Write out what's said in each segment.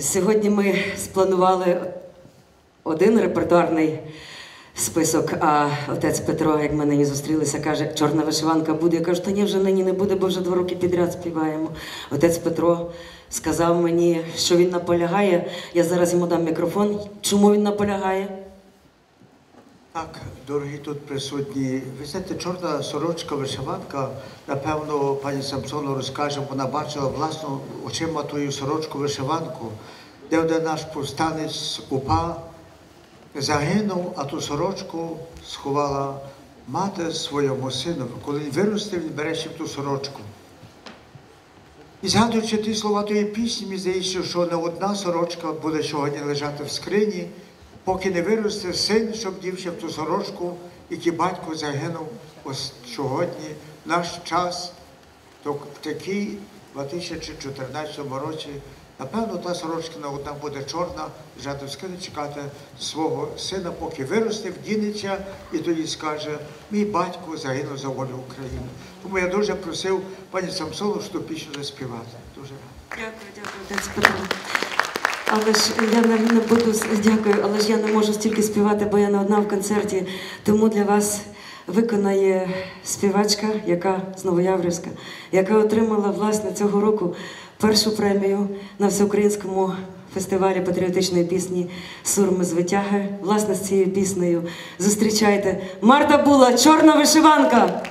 Сьогодні ми спланували один репертуарний список, а отець Петро, як ми нині зустрілися, каже, чорна вишиванка буде. Я кажу, та ні, вже нині не буде, бо вже два роки підряд співаємо. Отець Петро сказав мені, що він наполягає. Я зараз йому дам мікрофон. Чому він наполягає? Так, дорогі тут присутні. Ви знаєте, чорна сорочка, вишиванка, напевно, пані Самсону розкаже, вона бачила власно очима тую сорочку вишиванку, де один наш повстанець упа загинув, а ту сорочку сховала мати своєму сину. Коли він виростив, він бере ще ту сорочку. І згадуючи ті слова тої пісні, мені здається, що не одна сорочка буде сьогодні лежати в скрині, поки не виросте син, щоб дівчив ту сорочку, який батько загинув ось сьогодні, наш час, то в такий 2014 році, напевно, та сорочка одна буде чорна, в скрині, чекати свого сина, поки виросте, вдінеться, і тоді скаже, мій батько загинув за волю України. Тому я дуже просив пані Самсону, що пісню заспівати. Дуже радий. Дякую, дякую, Петро. Але ж я не, буду дякую, але ж я не можу стільки співати, бо я не одна в концерті. Тому для вас виконає співачка, яка з Новояврівська, яка отримала власне цього року першу премію на всеукраїнському фестивалі патріотичної пісні Сурми з витяги. Власне, з цією піснею зустрічайте Марта Була, чорна вишиванка.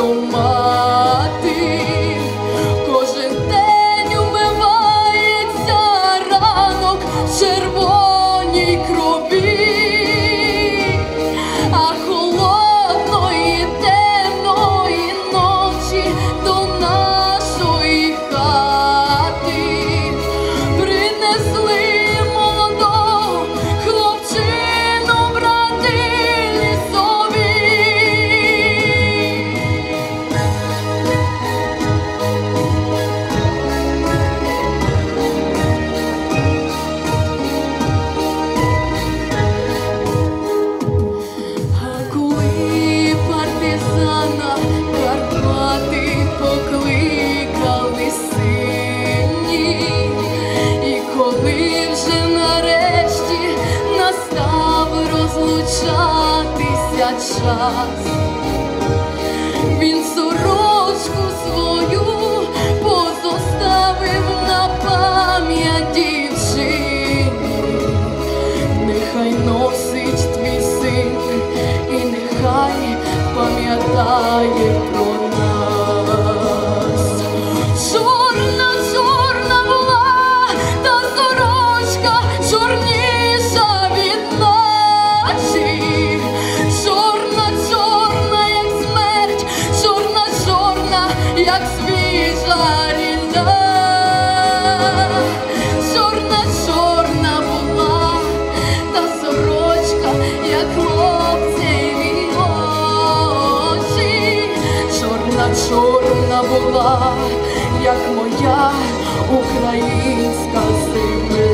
don't mind. Покликали сині, і коли вже нарешті настав розлучатися час, він сорочку свою позоставив на пам'ять дівчині. Нехай носить твій син, і нехай пам'ятає Чорна, була, як моя українська земля.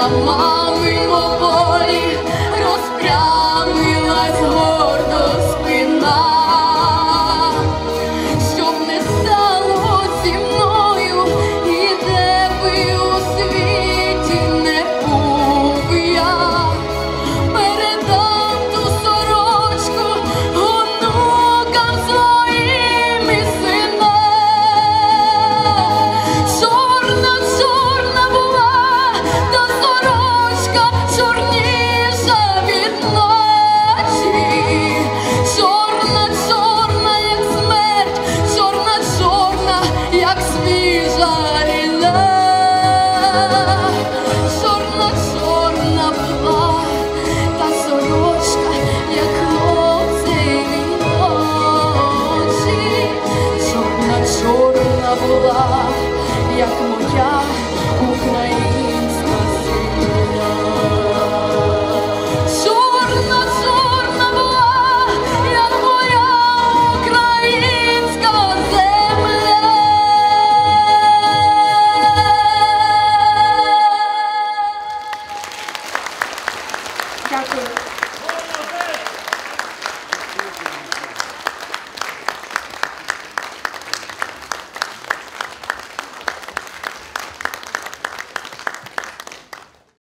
someone